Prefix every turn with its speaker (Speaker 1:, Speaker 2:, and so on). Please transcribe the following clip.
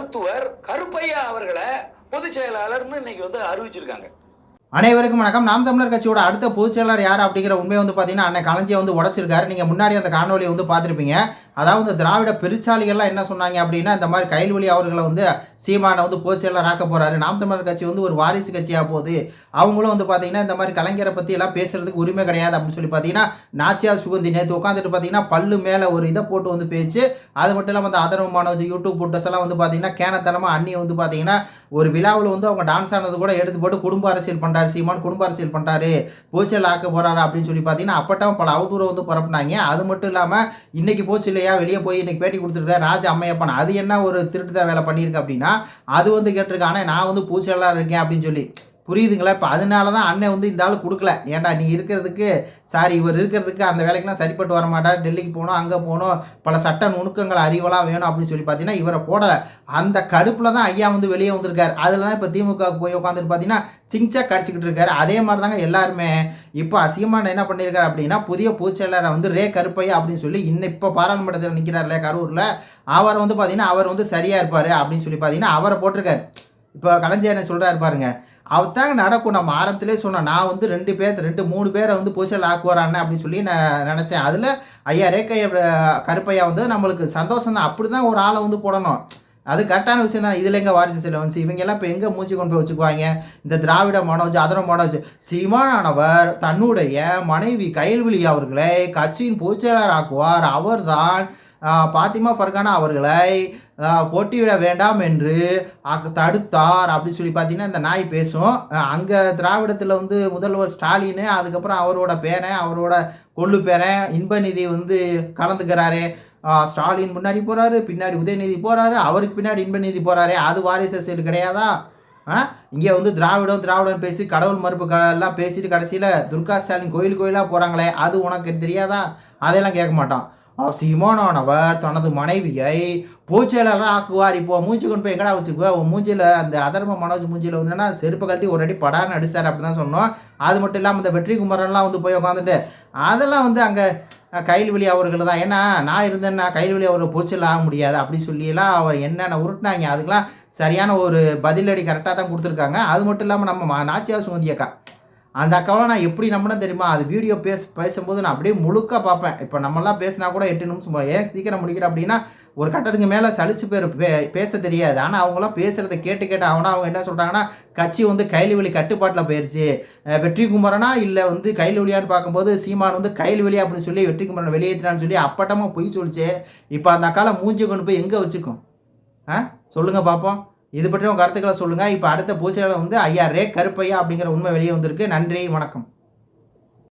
Speaker 1: மருத்துவர் கருப்பையா அவர்களை பொதுச் செயலாளர்னு இன்னைக்கு வந்து அறிவிச்சிருக்காங்க.
Speaker 2: அனைவருக்கும் வணக்கம். நாம் தமிழர் கட்சியோட அடுத்த பொதுச் செயலாளர் யார் அப்படிங்கிற உண்மை வந்து பார்த்தீங்கன்னா அன்னை களஞ்சியை வந்து உடச்சிருக்காரு. நீங்கள் முன்னாடி அந்த காணொலியை வந்து பார்த்துருப்பீங்க. அதாவது இந்த திராவிட பெருச்சாலிகள்லாம் என்ன சொன்னாங்க அப்படின்னா இந்த மாதிரி கைல்வழி அவர்களை வந்து சீமானை வந்து பொதுச் செயலாளர் ஆக்க நாம் தமிழர் கட்சி வந்து ஒரு வாரிசு கட்சியாக போகுது. அவங்களும் வந்து பார்த்தீங்கன்னா இந்த மாதிரி கலைஞரை பற்றி எல்லாம் பேசுறதுக்கு உரிமை கிடையாது அப்படின்னு சொல்லி பார்த்தீங்கன்னா நாச்சியா சுகந்தி நேற்று உட்காந்துட்டு பார்த்தீங்கன்னா பல்லு மேலே ஒரு இதை போட்டு வந்து பேச்சு அது மட்டும் இல்லாமல் அந்த ஆதரவு மாணவ யூடியூப் போட்டஸ் எல்லாம் வந்து பார்த்தீங்கன்னா கேனத்தனமாக அண்ணி வந்து பார்த்தீங்கன்னா ஒரு விழாவில் வந்து அவங்க டான்ஸ் ஆனது கூட எடுத்து போட்டு குடும்ப அரசியல் பண்ணுறாரு சீமான் குடும்ப அரசியல் பண்ணுறாரு போச்சல் ஆக்க போகிறாரு அப்படின்னு சொல்லி பார்த்தீங்கன்னா அப்பட்டம் பல அவதூறம் வந்து பரப்புனாங்க அது மட்டும் இல்லாமல் இன்னைக்கு போச்சு இல்லையா? வெளியே போய் இன்றைக்கி பேட்டி கொடுத்துருக்கேன் ராஜ அம்மையப்பன் அது என்ன ஒரு திருட்டுதான் வேலை பண்ணியிருக்கு அப்படின்னா அது வந்து கேட்டிருக்காங்க. ஆனால் நான் வந்து பூச்செல்லாம் இருக்கேன் அப்படின்னு சொல்லி புரியுதுங்களா? இப்போ அதனால தான் அண்ணன் வந்து இந்த ஆள் கொடுக்கல. ஏன்டா நீ இருக்கிறதுக்கு சாரி இவர் இருக்கிறதுக்கு அந்த வேலைக்கெல்லாம் சரிப்பட்டு வர மாட்டார். டெல்லிக்கு போகணும் அங்கே போகணும். பல சட்ட நுணுக்கங்கள் அறிவெல்லாம் வேணும் அப்படின்னு சொல்லி பார்த்தீங்கன்னா இவரை போடலை. அந்த கடுப்பில் தான் ஐயா வந்து வெளியே வந்திருக்காரு. அதில் தான் இப்போ திமுக போய் உட்காந்துட்டு பார்த்தீங்கன்னா சிங்சா கடிச்சிக்கிட்டு இருக்காரு. அதே மாதிரி தாங்க எல்லாருமே. இப்போ அசியமான என்ன பண்ணியிருக்காரு அப்படின்னா புதிய பூச்செயலரை வந்து ரே கருப்பையா அப்படின்னு சொல்லி இன்னும் இப்போ பாராளுமன்றத்தில் நிற்கிறார்ல கரூரில் அவர் வந்து பார்த்தீங்கன்னா அவர் வந்து சரியாக இருப்பார் அப்படின்னு சொல்லி பார்த்தீங்கன்னா அவரை போட்டிருக்காரு. இப்போ கலைஞர் என்ன சொல்கிறாரு பாருங்க அவத்தாங்க நடக்கும். நம்ம ஆரம்பத்திலே சொன்னோம் நான் வந்து ரெண்டு பேர் ரெண்டு மூணு பேரை வந்து பொசிஷன் ஆக்குவாரான்னு அப்படின்னு சொல்லி நான் நினச்சேன். அதில் ஐயா ரேக்கைய கருப்பையா வந்து நம்மளுக்கு சந்தோஷம் தான். அப்படி தான் ஒரு ஆளை வந்து போடணும். அது கரெக்டான விஷயம் தான். இதில் எங்கே வாரிசு செல்வன்ஸ் வந்து இப்போ எங்கே மூச்சு கொண்டு போய் வச்சுக்குவாங்க? இந்த திராவிட மனோஜ் அதர மனோஜ். சீமானவர் தன்னுடைய மனைவி கைல்விழி அவர்களை கட்சியின் பொதுச்செயலாளர் ஆக்குவார். அவர்தான் தான் பாத்திமா ஃபர்கானா அவர்களை ஆஹ், வேண்டாம் என்று தடுத்தார் அப்படின்னு சொல்லி பார்த்தீங்கன்னா இந்த நாய் பேசும். அங்கே திராவிடத்தில் வந்து முதல்வர் ஸ்டாலின் அதுக்கப்புறம் அவரோட பேரன் அவரோட கொள்ளு பேரன் இன்பநிதி வந்து கலந்துக்கிறாரு. ஸ்டாலின் முன்னாடி போகிறாரு பின்னாடி உதயநிதி போகிறாரு அவருக்கு பின்னாடி இன்பநிதி போகிறாரு அது வாரிசு அரசியல் கிடையாதா? ஆ இங்கே வந்து திராவிடம் திராவிடம் பேசி கடவுள் மறுப்பு எல்லாம் பேசிட்டு கடைசியில் துர்கா ஸ்டாலின் கோயில் கோயிலாக போகிறாங்களே அது உனக்கு தெரியாதா? அதையெல்லாம் கேட்க மாட்டான். சீமானானவர் தனது மனைவியை பூச்செயலாளராக ஆக்குவார். இப்போ மூஞ்சி கொண்டு போய் எங்கடா வச்சுக்குவா உன் மூஞ்சியில் அந்த அதர்ம மனோஜ் மூஞ்சியில் வந்துன்னா செருப்பு கழட்டி ஒரு அடி படான்னு அடிச்சார் அப்படி தான் சொன்னோம். அது மட்டும் இல்லாமல் இந்த வெற்றி குமரன்லாம் வந்து போய் உட்காந்துட்டு அதெல்லாம் வந்து அங்கே கைல்வெளி அவர்கள் தான். ஏன்னா நான் இருந்தேன்னா கைல்வெளி அவர் பூச்சல் ஆக முடியாது. அப்படி சொல்லியெல்லாம் அவர் என்னென்ன உருட்டினாங்க அதுக்கெலாம் சரியான ஒரு பதிலடி கரெக்டாக தான் கொடுத்துருக்காங்க. அது மட்டும் இல்லாமல் நம்ம மா- நாச்சியார் அக்கா அந்த அக்காவை நான் எப்படி நம்பினேன் தெரியுமா? அது வீடியோ பேச பேசும்போது நான் அப்படியே முழுக்க பார்ப்பேன். இப்போ நம்மலாம் பேசினா கூட எட்டு நிமிஷம் ஏன் சீக்கிரம் முடிக்கிற அப்படின்னா ஒரு கட்டத்துக்கு மேலே சலிச்சு பேர் பே பேச தெரியாது. ஆனால் அவங்களாம் பேசுகிறத கேட்டு கேட்டு அவனா அவங்க என்ன சொல்கிறாங்கன்னா கட்சி வந்து கைலுவெளி கட்டுப்பாட்டில் போயிடுச்சு வெற்றி குமரனா இல்லை வந்து கைலுவலியான்னு பார்க்கும்போது சீமான் வந்து கைலுவெளி அப்படின்னு சொல்லி வெற்றி குமரனை வெளியேற்றினான்னு சொல்லி அப்பட்டமாக பொய் சொல்லிச்சு. இப்போ அந்த அக்கால மூஞ்சி கொண்டு போய் எங்கே வச்சுக்கும்? ஆ? சொல்லுங்கள் பார்ப்போம் இது பற்றி உங்கள் கருத்துக்களை சொல்லுங்கள் இப்போ அடுத்த பூசையில் வந்து ஐயா ரே கருப்பையா அப்படிங்கிற உண்மை வெளியே வந்திருக்கு. நன்றி வணக்கம்.